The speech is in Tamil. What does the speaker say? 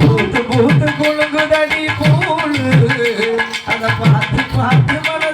பூத்து பூத்து குழுங்குதடி பூண்டு அதை பார்த்து பார்த்து மன